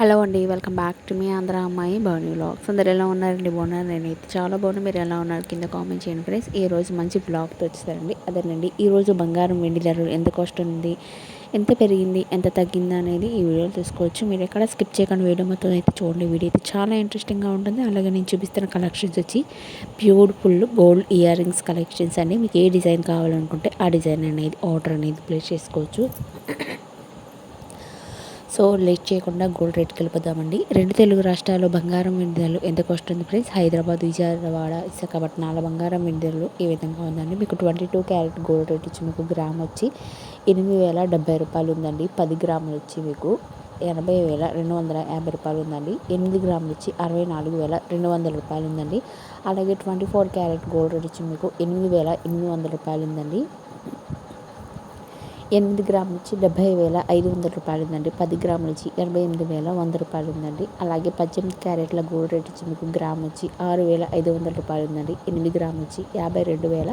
Hello అండి welcome back to మీ ఆంధ్ర అమ్మాయి భవని వ్లాగ్స్ అందరు ఎలా ఉన్నారండి? బాగున్నారు? నేనైతే చాలా బాగున్నాను మీరు ఎలా ఉన్నారు? కింద కామెంట్ చేయండి ఫ్రెండ్స్. ఈ రోజు మంచి బ్లాగ్తో వచ్చేసారండి అదేనండి ఈరోజు బంగారం వెండి ధరలు ఎంత కాస్ట్ ఉంది? ఎంత పెరిగింది? ఎంత తగ్గింది? అనేది ఈ వీడియోలో తీసుకోవచ్చు మీరు ఎక్కడ స్కిప్ చేయకుండా వీడియో మొత్తం అయితే చూడండి. వీడియో అయితే చాలా ఇంట్రెస్టింగ్గా ఉంటుంది. అలాగే నేను చూపిస్తున్న కలెక్షన్స్ వచ్చి beautiful gold ear rings collections అండి. మీకు ఏ డిజైన్ కావాలనుకుంటే ఆ డిజైన్ అనేది ఆర్డర్ అనేది ప్లేస్ చేసుకోవచ్చు. సో లేట్ చేయకుండా గోల్డ్ రేట్కి వెళ్ళిపోదామండి. రెండు తెలుగు రాష్ట్రాల్లో బంగారం వెండిదలు ఎంత వస్తుంది ఫ్రెండ్స్ హైదరాబాద్ విజయవాడ విశాఖపట్నాల బంగారం వెండిదలు ఈ విధంగా ఉందండి? మీకు twenty two carat gold rate ఇచ్చి మీకు గ్రామ్ వచ్చి ఎనిమిది వేల డెబ్బై రూపాయలు ఉందండి. పది గ్రాములు వచ్చి మీకు ఎనభై వేల రెండు వందల యాభై రూపాయలు ఉందండి. ఎనిమిది గ్రాములు వచ్చి అరవై నాలుగు వేల రెండు వందల రూపాయలు ఉందండి. అలాగే twenty four carat gold rate వచ్చి మీకు ఎనిమిది వేల ఎనిమిది వందల రూపాయలు ఉందండి. ఎనిమిది గ్రాముల నుంచి డెబ్బై వేల ఐదు వందల రూపాయలు ఉందండి పది గ్రాముల నుంచి ఎనభై ఎనిమిది వేల వంద రూపాయలు ఉందండి అలాగే పద్దెనిమిది క్యారెట్ల గోల్డ్ రేట్ వచ్చి మీకు గ్రామ్ వచ్చి ఆరు వేల ఐదు వందల రూపాయలు ఉందండి ఎనిమిది గ్రాముల నుంచి యాభై రెండు వేల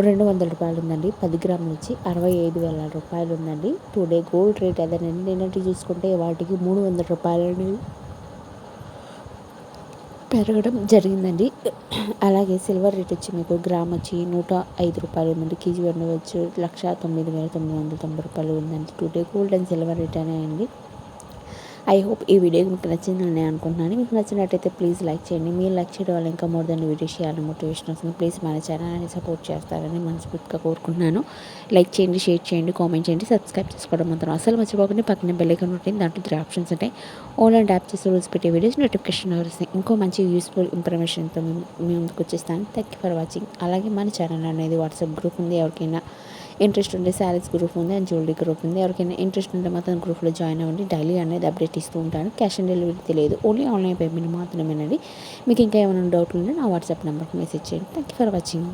రెండు వందల రూపాయలు ఉందండి పది గ్రాముల నుంచి అరవై ఐదు వేల రూపాయలు ఉందండి టుడే గోల్డ్ రేట్ అదేనండి నిన్నటి చూసుకుంటే వాటికి మూడు వందల రూపాయలు పెరగడం జరిగిందండి. అలాగే సిల్వర్ రేట్ వచ్చి మీకు గ్రామ్ వచ్చి నూట ఐదు రూపాయలు ఉందండి. కేజీ ఉండవచ్చు లక్ష తొమ్మిది వేల తొమ్మిది వందల తొంభై రూపాయలు ఉందండి. Today gold and silver rate అనే అండి. ఐ హోప్ ఈ వీడియో మీకు నచ్చిందని నేను అనుకుంటున్నాను. మీకు నచ్చినట్టయితే ప్లీజ్ లైక్ చేయండి. మీరు లైక్ చేయడం వల్ల ఇంకా మోర్ దాన్ని వీడియో చేయాలని మోటివేషన్ వస్తుంది. ప్లీజ్ మన ఛానల్ని సపోర్ట్ చేస్తారని మనస్ఫూర్తిగా కోరుకుంటున్నాను. లైక్ చేయండి షేర్ చేయండి కామెంట్ చేయండి సబ్స్క్రైబ్ చేసుకోవడం మాత్రం అసలు మర్చిపోకండి. పక్కన బెల్లైకన్ ఉంటుంది దాంట్లో త్రీ ఆప్షన్స్ ఉంటాయి. ఆన్లైన్ యాప్ చేసి రూల్స్ పెట్టే వీడియోస్ నోటిఫికేషన్ వస్తాయి ఇంకో మంచి యూస్ఫుల్ ఇన్ఫర్మేషన్తో మేము ముందుకు వచ్చేస్తాను. థ్యాంక్ యూ ఫర్ వాచింగ్ అలాగే మన ఛానల్ అనేది వాట్సాప్ గ్రూప్ ఉంది. ఎవరికైనా ఇంట్రెస్ట్ ఉంటే శారీస్ గ్రూప్ ఉంది అండ్ జ్యువెలరీ గ్రూప్ ఉంది. ఎవరికైనా ఇంట్రెస్ట్ ఉంటే మాత్రం గ్రూప్లో జాయిన్ అవ్వండి. డైలీ అనేది అప్డేట్ ఇస్తూ ఉంటాను. క్యాష్ ఆన్ డెలివరీ తెలియదు. ఓన్లీ ఆన్లైన్ పేమెంట్ మాత్రమేనండి మీకు ఇంకా ఏమైనా డౌట్లు ఉంటే నా వాట్సాప్ నెంబర్కి మెసేజ్ చేయండి. Thank you for watching